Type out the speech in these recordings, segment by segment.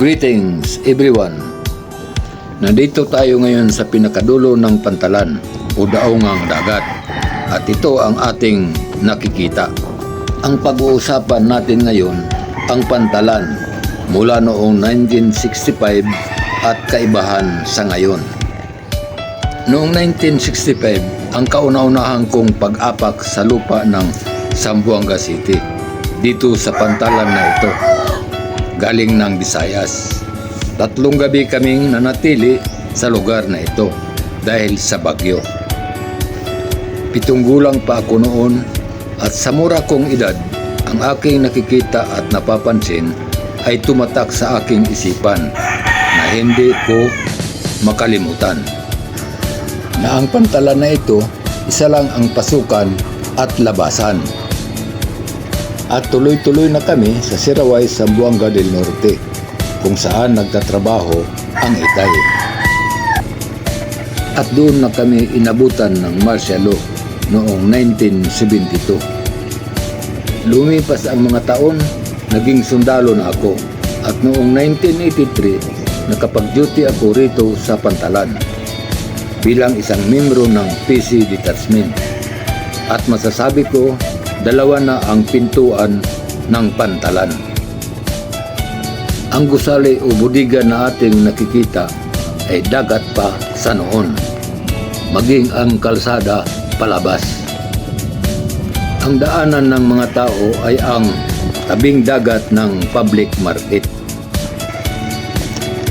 Greetings everyone! Nandito tayo ngayon sa pinakadulo ng pantalan o daungang dagat at ito ang ating nakikita. Ang pag-uusapan natin ngayon ang pantalan mula noong 1965 at kaibahan sa ngayon. Noong 1965, ang kauna-unahan kong pag-apak sa lupa ng Zamboanga City dito sa pantalan na ito galing ng Visayas. Tatlong gabi kaming nanatili sa lugar na ito dahil sa bagyo. Pitong gulang pa ako noon at sa mura kong edad, ang aking nakikita at napapansin ay tumatak sa aking isipan na hindi ko makalimutan. Na ang pantalan na ito, isa lang ang pasukan at labasan at tuloy-tuloy na kami sa Siraway, Zamboanga del Norte kung saan nagtatrabaho ang itay. At doon na kami inabutan ng martial law noong 1972. Lumipas ang mga taon, naging sundalo na ako at noong 1983 nakapag-duty ako rito sa Pantalan bilang isang membro ng PC Detachment. At masasabi ko dalawa na ang pintuan ng pantalan. Ang gusali o budiga na ating nakikita ay dagat pa sa noon, maging ang kalsada palabas. Ang daanan ng mga tao ay ang tabing dagat ng public market.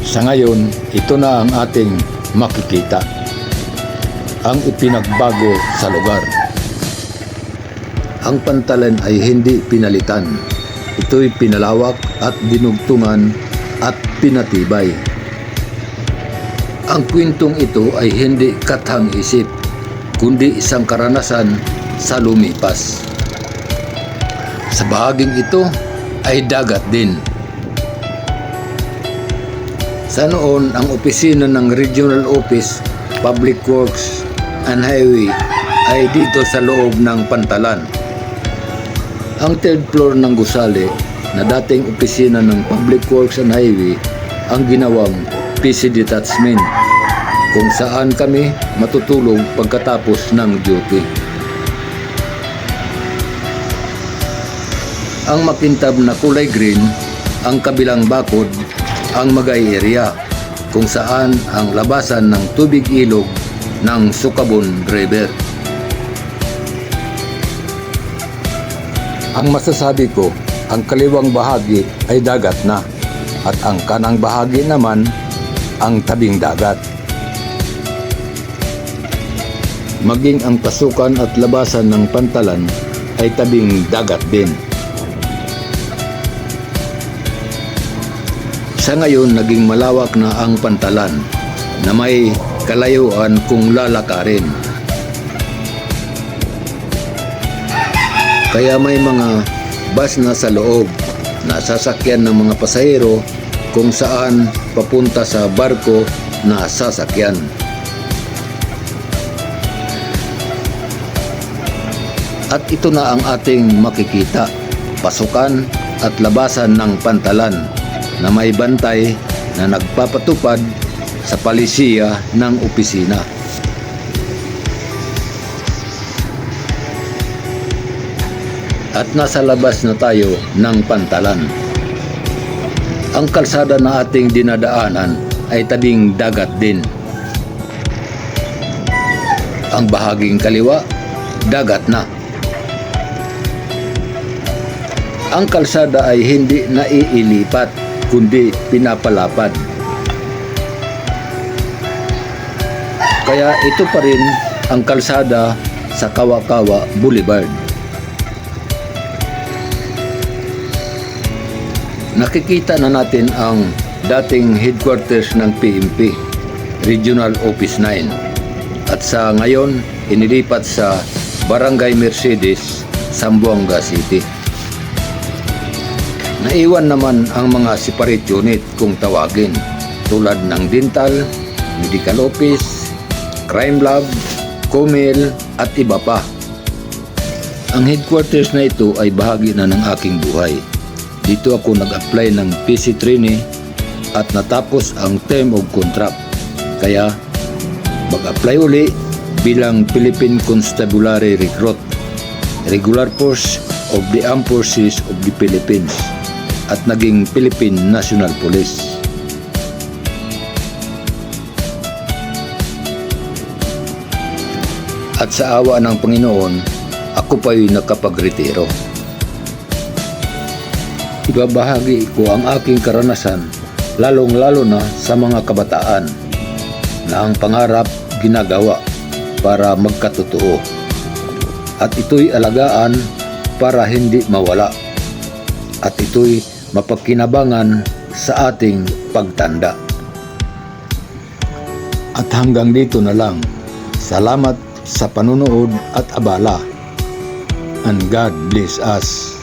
Sa ngayon, ito na ang ating makikita. Ang ipinagbago sa lugar ang pantalan ay hindi pinalitan. Ito'y pinalawak at dinugtungan at pinatibay. Ang kwentong ito ay hindi kathang isip, kundi isang karanasan sa lumipas. Sa bahaging ito ay dagat din. Sa noon, ang opisina ng Regional Office, Public Works and Highway ay dito sa loob ng pantalan. Ang third floor ng gusali na dating opisina ng Public Works and Highway ang ginawang PC Detachment kung saan kami matutulog pagkatapos ng duty. Ang makintab na kulay green, ang kabilang bakod, ang Magay area kung saan ang labasan ng tubig ilog ng Sukabon River. Ang masasabi ko, ang kaliwang bahagi ay dagat na at ang kanang bahagi naman ang tabing dagat. Maging ang pasukan at labasan ng pantalan ay tabing dagat din. Sa ngayon, naging malawak na ang pantalan na may kalayuan kung lalakarin. Kaya may mga bus na sa loob na sasakyan ng mga pasahero kung saan papunta sa barko na sasakyan. At ito na ang ating makikita, pasukan at labasan ng pantalan na may bantay na nagpapatupad sa palisiya ng opisina. At nasa labas na tayo ng pantalan. Ang kalsada na ating dinadaanan ay tabing dagat din. Ang bahaging kaliwa, dagat na. Ang kalsada ay hindi naiilipat kundi pinapalapad. Kaya ito pa rin ang kalsada sa Kawakawa Boulevard. Nakikita na natin ang dating headquarters ng PMP, Regional Office 9. At sa ngayon, inilipat sa Barangay Mercedes, Zamboanga City. Naiwan naman ang mga separate unit kung tawagin tulad ng dental, medical office, crime lab, comel at iba pa. Ang headquarters na ito ay bahagi na ng aking buhay. Dito ako nag-apply ng PC training at natapos ang term of contract. Kaya mag-apply uli bilang Philippine Constabulary Recruit, Regular Force of the Armed Forces of the Philippines at naging Philippine National Police. At sa awa ng Panginoon, ako pa'y nakapagretiro. Ibabahagi ko ang aking karanasan lalong-lalo na sa mga kabataan na ang pangarap ginagawa para magkatotoo at ito'y alagaan para hindi mawala at ito'y mapagkinabangan sa ating pagtanda. At hanggang dito na lang. Salamat sa panunood at abala. And God bless us.